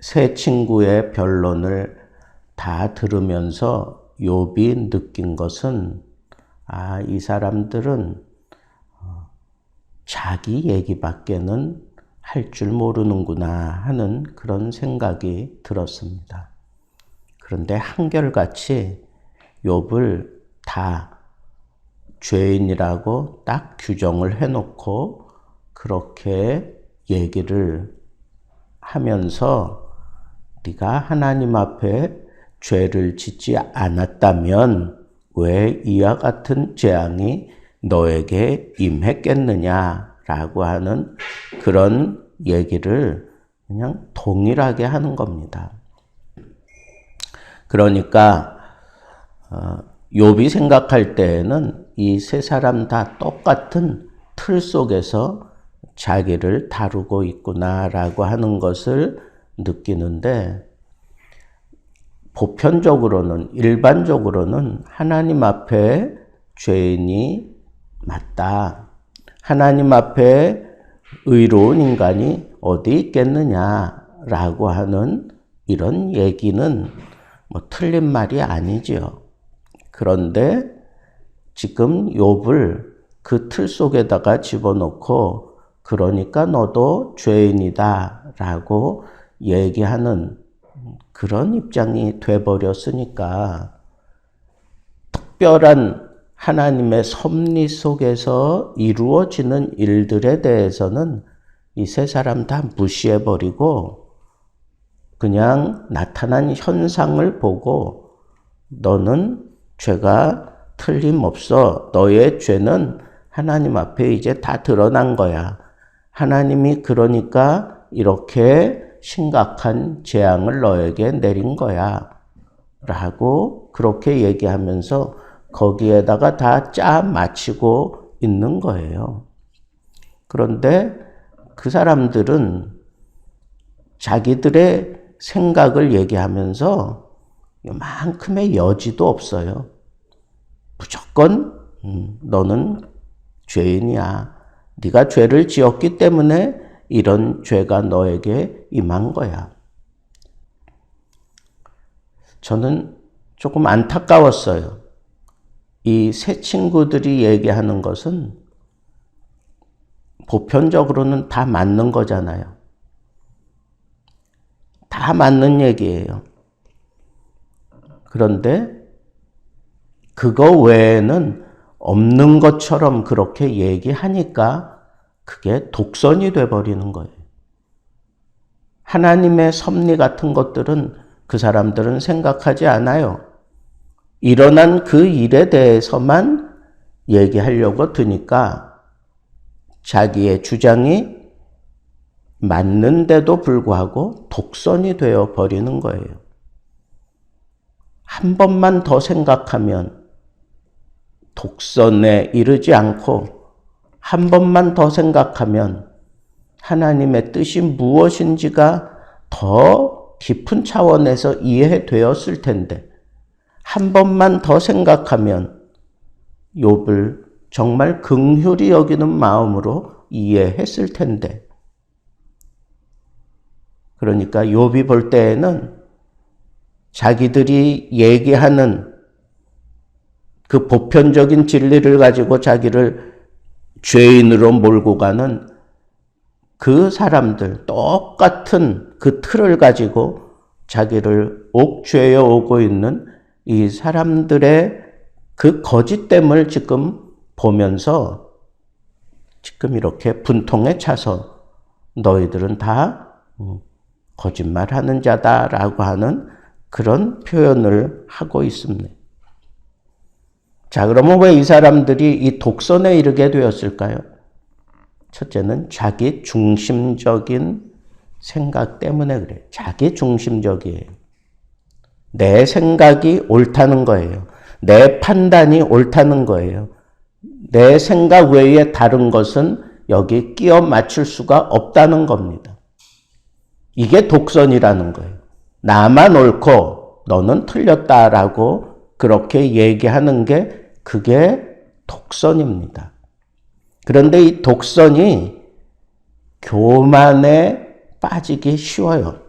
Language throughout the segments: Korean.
세 친구의 변론을 다 들으면서 욥이 느낀 것은 아, 이 사람들은 어, 자기 얘기밖에는 할 줄 모르는구나 하는 그런 생각이 들었습니다. 그런데 한결같이 욥을 다 죄인이라고 딱 규정을 해놓고 그렇게 얘기를 하면서 네가 하나님 앞에 죄를 짓지 않았다면 왜 이와 같은 재앙이 너에게 임했겠느냐라고 하는 그런 얘기를 그냥 동일하게 하는 겁니다. 그러니까 어, 욥이 생각할 때에는 이 세 사람 다 똑같은 틀 속에서 자기를 다루고 있구나라고 하는 것을 느끼는데 보편적으로는 일반적으로는 하나님 앞에 죄인이 맞다. 하나님 앞에 의로운 인간이 어디 있겠느냐라고 하는 이런 얘기는 뭐 틀린 말이 아니지요. 그런데 지금 욥을 그 틀 속에다가 집어넣고 그러니까 너도 죄인이다라고 얘기하는 그런 입장이 돼버렸으니까 특별한 하나님의 섭리 속에서 이루어지는 일들에 대해서는 이 세 사람 다 무시해버리고 그냥 나타난 현상을 보고 너는 죄가 틀림없어. 너의 죄는 하나님 앞에 이제 다 드러난 거야. 하나님이 그러니까 이렇게 심각한 재앙을 너에게 내린 거야. 라고 그렇게 얘기하면서 거기에다가 다짜 맞히고 있는 거예요. 그런데 그 사람들은 자기들의 생각을 얘기하면서 이만큼의 여지도 없어요. 무조건 음, 너는 죄인이야. 네가 죄를 지었기 때문에 이런 죄가 너에게 임한 거야. 저는 조금 안타까웠어요. 이 세 친구들이 얘기하는 것은 보편적으로는 다 맞는 거잖아요. 다 맞는 얘기예요. 그런데 그거 외에는 없는 것처럼 그렇게 얘기하니까 그게 독선이 돼버리는 거예요. 하나님의 섭리 같은 것들은 그 사람들은 생각하지 않아요. 일어난 그 일에 대해서만 얘기하려고 드니까 자기의 주장이 맞는데도 불구하고 독선이 되어 버리는 거예요. 한 번만 더 생각하면 독선에 이르지 않고 한 번만 더 생각하면 하나님의 뜻이 무엇인지가 더 깊은 차원에서 이해되었을 텐데 한 번만 더 생각하면 욥을 정말 긍휼히 여기는 마음으로 이해했을 텐데. 그러니까 욥이 볼 때에는 자기들이 얘기하는 그 보편적인 진리를 가지고 자기를 죄인으로 몰고 가는 그 사람들 똑같은 그 틀을 가지고 자기를 옥죄어 오고 있는 이 사람들의 그 거짓됨을 지금 보면서 지금 이렇게 분통에 차서 너희들은 다 음, 거짓말하는 자다라고 하는 그런 표현을 하고 있습니다. 자, 그러면 왜 이 사람들이 이 독선에 이르게 되었을까요? 첫째는 자기 중심적인 생각 때문에 그래. 자기 중심적이에요. 내 생각이 옳다는 거예요. 내 판단이 옳다는 거예요. 내 생각 외에 다른 것은 여기 끼워 맞출 수가 없다는 겁니다. 이게 독선이라는 거예요. 나만 옳고 너는 틀렸다라고 그렇게 얘기하는 게 그게 독선입니다. 그런데 이 독선이 교만에 빠지기 쉬워요.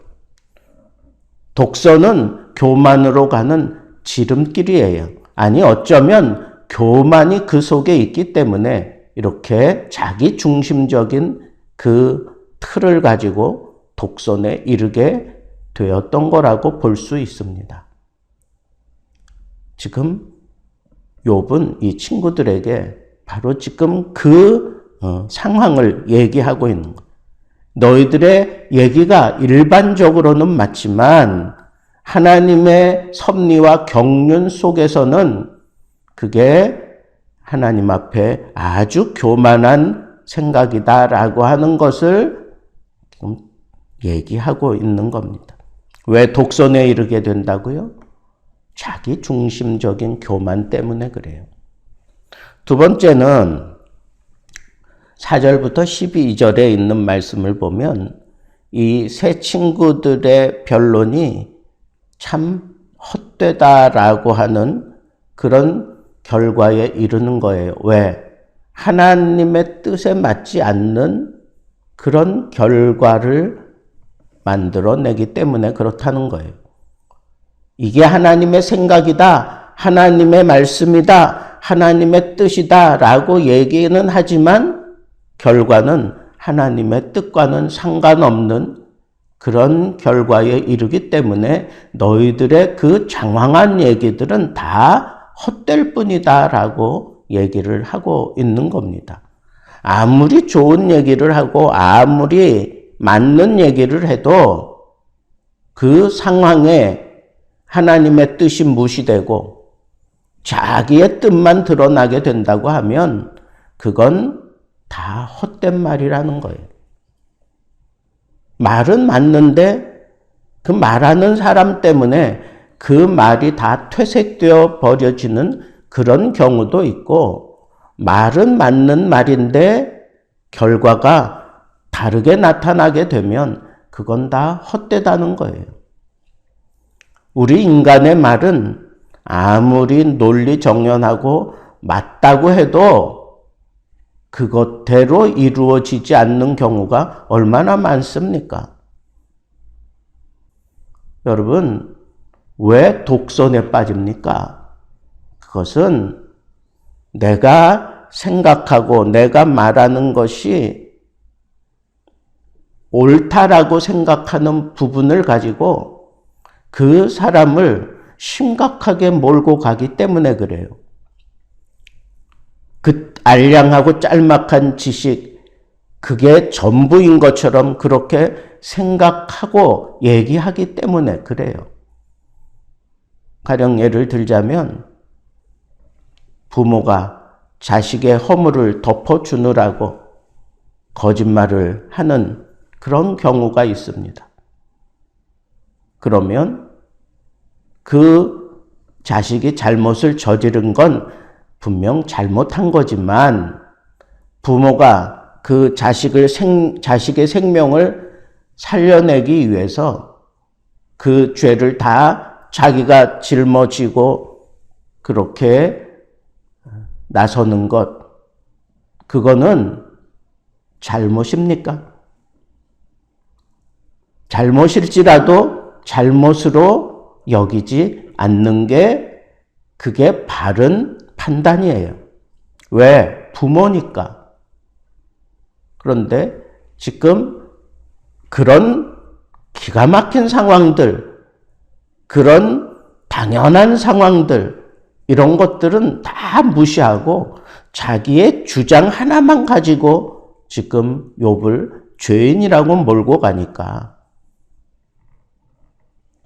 독서는 교만으로 가는 지름길이에요. 아니, 어쩌면 교만이 그 속에 있기 때문에 이렇게 자기 중심적인 그 틀을 가지고 독선에 이르게 되었던 거라고 볼 수 있습니다. 지금 욥은 이 친구들에게 바로 지금 그 어, 상황을 얘기하고 있는 거. 너희들의 얘기가 일반적으로는 맞지만 하나님의 섭리와 경륜 속에서는 그게 하나님 앞에 아주 교만한 생각이다라고 하는 것을 얘기하고 있는 겁니다. 왜 독선에 이르게 된다고요? 자기 중심적인 교만 때문에 그래요. 두 번째는 4절부터 12절에 있는 말씀을 보면 이 세 친구들의 변론이 참 헛되다라고 하는 그런 결과에 이르는 거예요. 왜? 하나님의 뜻에 맞지 않는 그런 결과를 만들어내기 때문에 그렇다는 거예요. 이게 하나님의 생각이다. 하나님의 말씀이다. 하나님의 뜻이다. 라고 얘기는 하지만 결과는 하나님의 뜻과는 상관없는 그런 결과에 이르기 때문에 너희들의 그 장황한 얘기들은 다 헛될 뿐이다. 라고 얘기를 하고 있는 겁니다. 아무리 좋은 얘기를 하고 아무리 맞는 얘기를 해도 그 상황에 하나님의 뜻이 무시되고 자기의 뜻만 드러나게 된다고 하면 그건 다 헛된 말이라는 거예요. 말은 맞는데 그 말하는 사람 때문에 그 말이 다 퇴색되어 버려지는 그런 경우도 있고 말은 맞는 말인데 결과가 다르게 나타나게 되면 그건 다 헛되다는 거예요. 우리 인간의 말은 아무리 논리 정연하고 맞다고 해도 그것대로 이루어지지 않는 경우가 얼마나 많습니까? 여러분, 왜 독선에 빠집니까? 그것은 내가 생각하고 내가 말하는 것이 옳다라고 생각하는 부분을 가지고 그 사람을 심각하게 몰고 가기 때문에 그래요. 그 알량하고 짤막한 지식, 그게 전부인 것처럼 그렇게 생각하고 얘기하기 때문에 그래요. 가령 예를 들자면 부모가 자식의 허물을 덮어주느라고 거짓말을 하는 그런 경우가 있습니다. 그러면 그 자식이 잘못을 저지른 건 분명 잘못한 거지만 부모가 그 자식을 생, 자식의 생명을 살려내기 위해서 그 죄를 다 자기가 짊어지고 그렇게 나서는 것, 그거는 잘못입니까? 잘못일지라도 잘못으로 여기지 않는 게 그게 바른 판단이에요. 왜? 부모니까. 그런데 지금 그런 기가 막힌 상황들, 그런 당연한 상황들, 이런 것들은 다 무시하고 자기의 주장 하나만 가지고 지금 욥을 죄인이라고 몰고 가니까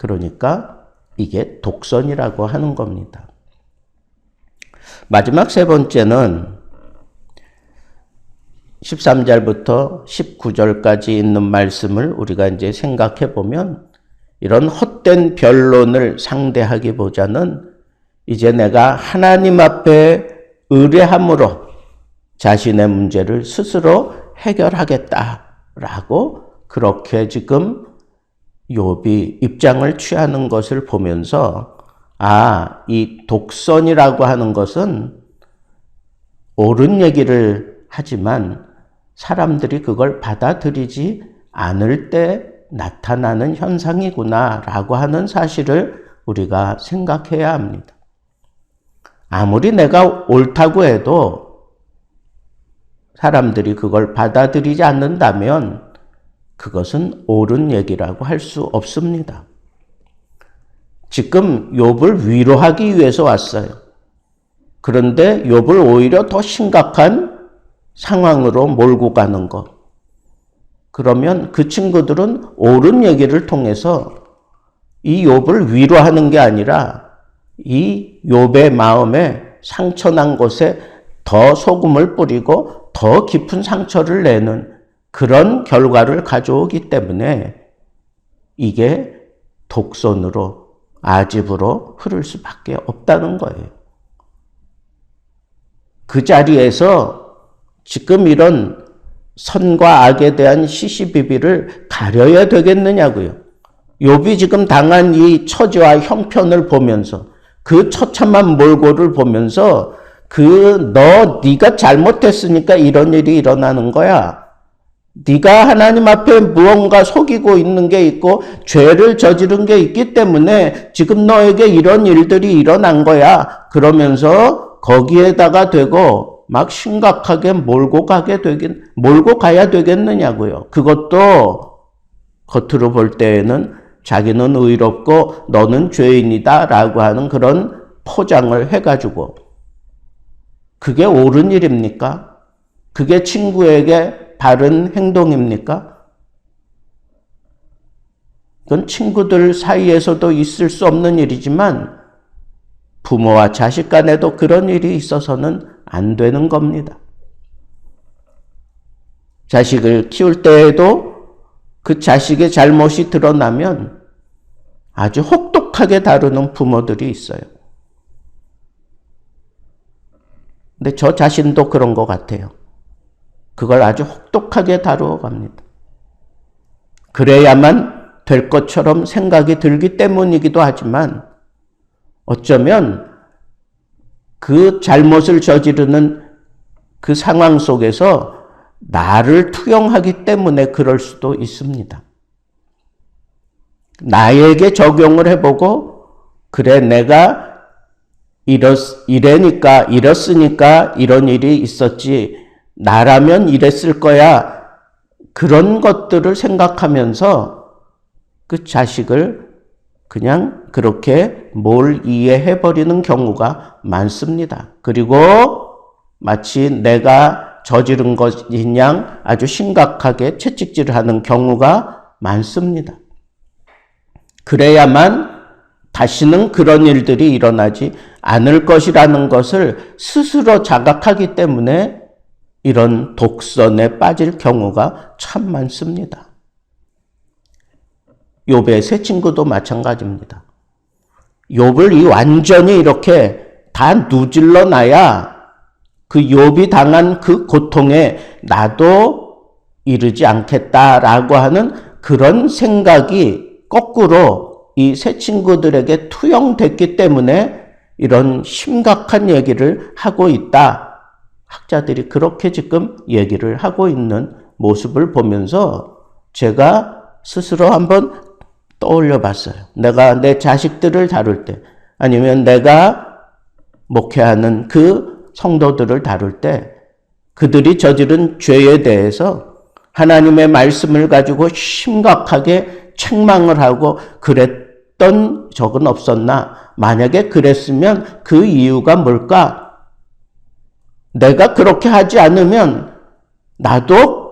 그러니까 이게 독선이라고 하는 겁니다. 마지막 세 번째는 13절부터 19절까지 있는 말씀을 우리가 이제 생각해 보면 이런 헛된 변론을 상대하기보다는 이제 내가 하나님 앞에 의뢰함으로 자신의 문제를 스스로 해결하겠다라고 그렇게 지금 욥이 입장을 취하는 것을 보면서 아, 이 독선이라고 하는 것은 옳은 얘기를 하지만 사람들이 그걸 받아들이지 않을 때 나타나는 현상이구나라고 하는 사실을 우리가 생각해야 합니다. 아무리 내가 옳다고 해도 사람들이 그걸 받아들이지 않는다면 그것은 옳은 얘기라고 할 수 없습니다. 지금 욥을 위로하기 위해서 왔어요. 그런데 욥을 오히려 더 심각한 상황으로 몰고 가는 것. 그러면 그 친구들은 옳은 얘기를 통해서 이 욥을 위로하는 게 아니라 이 욥의 마음에 상처난 곳에 더 소금을 뿌리고 더 깊은 상처를 내는 그런 결과를 가져오기 때문에 이게 독선으로 아집으로 흐를 수밖에 없다는 거예요. 그 자리에서 지금 이런 선과 악에 대한 시시비비를 가려야 되겠느냐고요. 욥이 지금 당한 이 처지와 형편을 보면서 그 처참한 몰골을 보면서 그 너 네가 잘못했으니까 이런 일이 일어나는 거야. 네가 하나님 앞에 무언가 속이고 있는 게 있고 죄를 저지른 게 있기 때문에 지금 너에게 이런 일들이 일어난 거야. 그러면서 거기에다가 되고 막 심각하게 몰고 가게 되긴 몰고 가야 되겠느냐고요. 그것도 겉으로 볼 때에는 자기는 의롭고 너는 죄인이다라고 하는 그런 포장을 해가지고 그게 옳은 일입니까? 그게 친구에게 바른 행동입니까? 그건 친구들 사이에서도 있을 수 없는 일이지만 부모와 자식 간에도 그런 일이 있어서는 안 되는 겁니다. 자식을 키울 때에도 그 자식의 잘못이 드러나면 아주 혹독하게 다루는 부모들이 있어요. 근데 저 자신도 그런 것 같아요. 그걸 아주 혹독하게 다루어 갑니다. 그래야만 될 것처럼 생각이 들기 때문이기도 하지만 어쩌면 그 잘못을 저지르는 그 상황 속에서 나를 투영하기 때문에 그럴 수도 있습니다. 나에게 적용을 해보고, 그래, 내가 이렇, 이래니까, 이렇으니까 이런 일이 있었지. 나라면 이랬을 거야. 그런 것들을 생각하면서 그 자식을 그냥 그렇게 뭘 이해해 버리는 경우가 많습니다. 그리고 마치 내가 저지른 것인 양 아주 심각하게 채찍질을 하는 경우가 많습니다. 그래야만 다시는 그런 일들이 일어나지 않을 것이라는 것을 스스로 자각하기 때문에 이런 독선에 빠질 경우가 참 많습니다. 욥의 세 친구도 마찬가지입니다. 욥을 이 완전히 이렇게 다 누질러 놔야 그 욥이 당한 그 고통에 나도 이르지 않겠다라고 하는 그런 생각이 거꾸로 이세 친구들에게 투영됐기 때문에 이런 심각한 얘기를 하고 있다. 학자들이 그렇게 지금 얘기를 하고 있는 모습을 보면서 제가 스스로 한번 떠올려 봤어요. 내가 내 자식들을 다룰 때, 아니면 내가 목회하는 그 성도들을 다룰 때 그들이 저지른 죄에 대해서 하나님의 말씀을 가지고 심각하게 책망을 하고 그랬던 적은 없었나? 만약에 그랬으면 그 이유가 뭘까? 내가 그렇게 하지 않으면 나도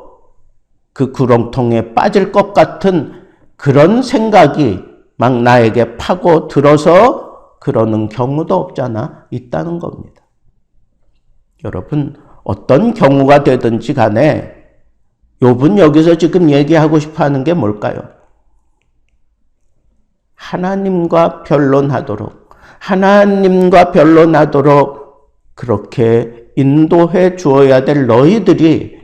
그 구렁통에 빠질 것 같은 그런 생각이 막 나에게 파고 들어서 그러는 경우도 없잖아 있다는 겁니다. 여러분 어떤 경우가 되든지 간에 욥은 여기서 지금 얘기하고 싶어 하는 게 뭘까요? 하나님과 변론하도록 하나님과 변론하도록 그렇게 인도해 주어야 될 너희들이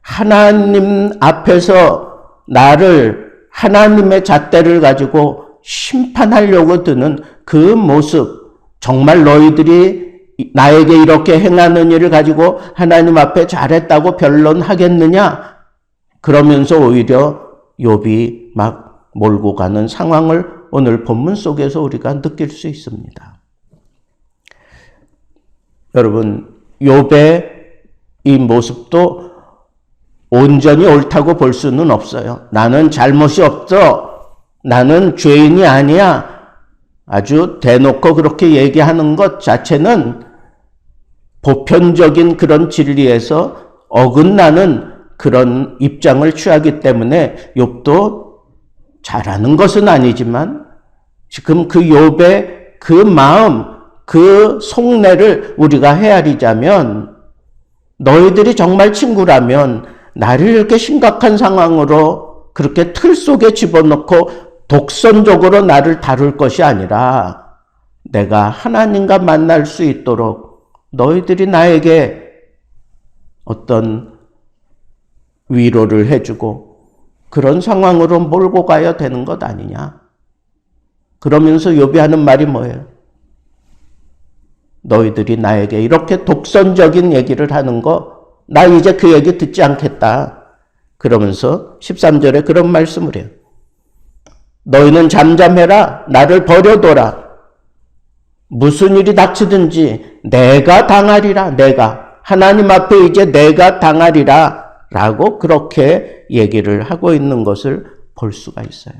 하나님 앞에서 나를 하나님의 잣대를 가지고 심판하려고 드는 그 모습 정말 너희들이 나에게 이렇게 행하는 일을 가지고 하나님 앞에 잘했다고 변론하겠느냐? 그러면서 오히려 욥이 막 몰고 가는 상황을 오늘 본문 속에서 우리가 느낄 수 있습니다. 여러분, 욥의 이 모습도 온전히 옳다고 볼 수는 없어요. 나는 잘못이 없어. 나는 죄인이 아니야. 아주 대놓고 그렇게 얘기하는 것 자체는 보편적인 그런 진리에서 어긋나는 그런 입장을 취하기 때문에 욥도 잘하는 것은 아니지만 지금 그 욥의 그 마음, 그 속내를 우리가 헤아리자면 너희들이 정말 친구라면 나를 이렇게 심각한 상황으로 그렇게 틀 속에 집어넣고 독선적으로 나를 다룰 것이 아니라 내가 하나님과 만날 수 있도록 너희들이 나에게 어떤 위로를 해주고 그런 상황으로 몰고 가야 되는 것 아니냐. 그러면서 요비하는 말이 뭐예요? 너희들이 나에게 이렇게 독선적인 얘기를 하는 거, 나 이제 그 얘기 듣지 않겠다. 그러면서 13절에 그런 말씀을 해요. 너희는 잠잠해라. 나를 버려둬라. 무슨 일이 닥치든지 내가 당하리라. 내가. 하나님 앞에 이제 내가 당하리라. 라고 그렇게 얘기를 하고 있는 것을 볼 수가 있어요.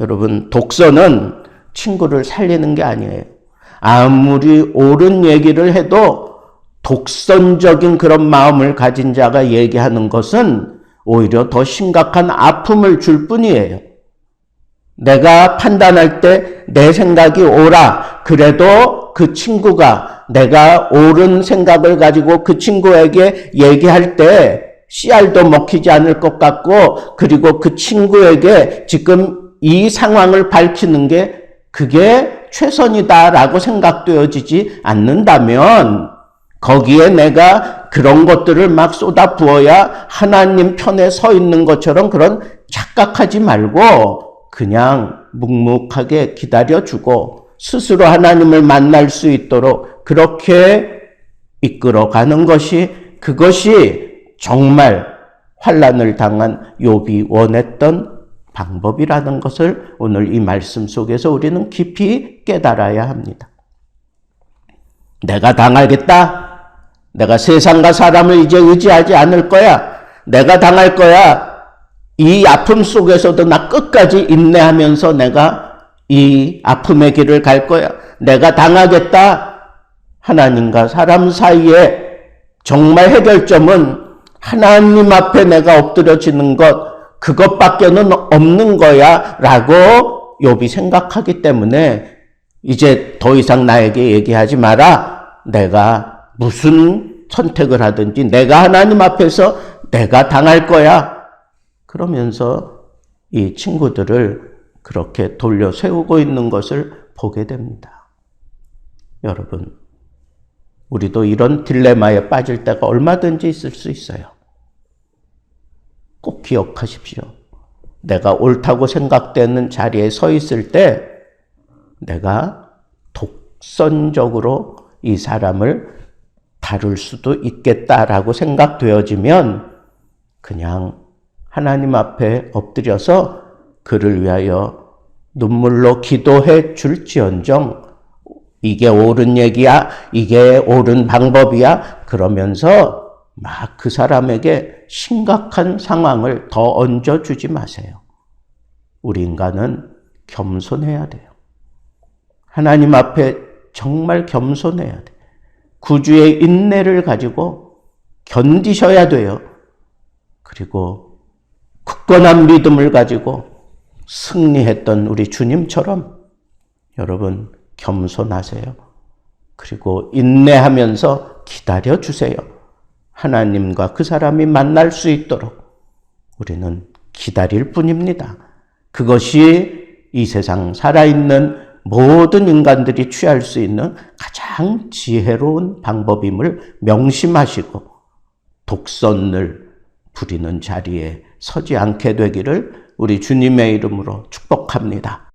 여러분, 독서는 친구를 살리는 게 아니에요. 아무리 옳은 얘기를 해도 독선적인 그런 마음을 가진 자가 얘기하는 것은 오히려 더 심각한 아픔을 줄 뿐이에요. 내가 판단할 때 내 생각이 옳아. 그래도 그 친구가 내가 옳은 생각을 가지고 그 친구에게 얘기할 때 씨알도 먹히지 않을 것 같고 그리고 그 친구에게 지금 이 상황을 밝히는 게 그게 최선이다라고 생각되어지지 않는다면 거기에 내가 그런 것들을 막 쏟아 부어야 하나님 편에 서 있는 것처럼 그런 착각하지 말고 그냥 묵묵하게 기다려주고 스스로 하나님을 만날 수 있도록 그렇게 이끌어가는 것이 그것이 정말 환란을 당한 욥이 원했던 방법이라는 것을 오늘 이 말씀 속에서 우리는 깊이 깨달아야 합니다. 내가 당하겠다. 내가 세상과 사람을 이제 의지하지 않을 거야. 내가 당할 거야. 이 아픔 속에서도 나 끝까지 인내하면서 내가 이 아픔의 길을 갈 거야. 내가 당하겠다. 하나님과 사람 사이에 정말 해결점은 하나님 앞에 내가 엎드려지는 것, 그것밖에는 없는 거야. 라고 욥이 생각하기 때문에 이제 더 이상 나에게 얘기하지 마라. 내가 무슨 선택을 하든지 내가 하나님 앞에서 내가 당할 거야. 그러면서 이 친구들을 그렇게 돌려 세우고 있는 것을 보게 됩니다. 여러분, 우리도 이런 딜레마에 빠질 때가 얼마든지 있을 수 있어요. 꼭 기억하십시오. 내가 옳다고 생각되는 자리에 서 있을 때 내가 독선적으로 이 사람을 다룰 수도 있겠다라고 생각되어지면 그냥 하나님 앞에 엎드려서 그를 위하여 눈물로 기도해 줄지언정 이게 옳은 얘기야, 이게 옳은 방법이야, 그러면서 막 그 사람에게 심각한 상황을 더 얹어주지 마세요. 우리 인간은 겸손해야 돼요. 하나님 앞에 정말 겸손해야 돼. 구주의 인내를 가지고 견디셔야 돼요. 그리고 굳건한 믿음을 가지고 승리했던 우리 주님처럼 여러분 겸손하세요. 그리고 인내하면서 기다려 주세요. 하나님과 그 사람이 만날 수 있도록 우리는 기다릴 뿐입니다. 그것이 이 세상 살아있는 모든 인간들이 취할 수 있는 가장 지혜로운 방법임을 명심하시고 독선을 부리는 자리에 서지 않게 되기를 우리 주님의 이름으로 축복합니다.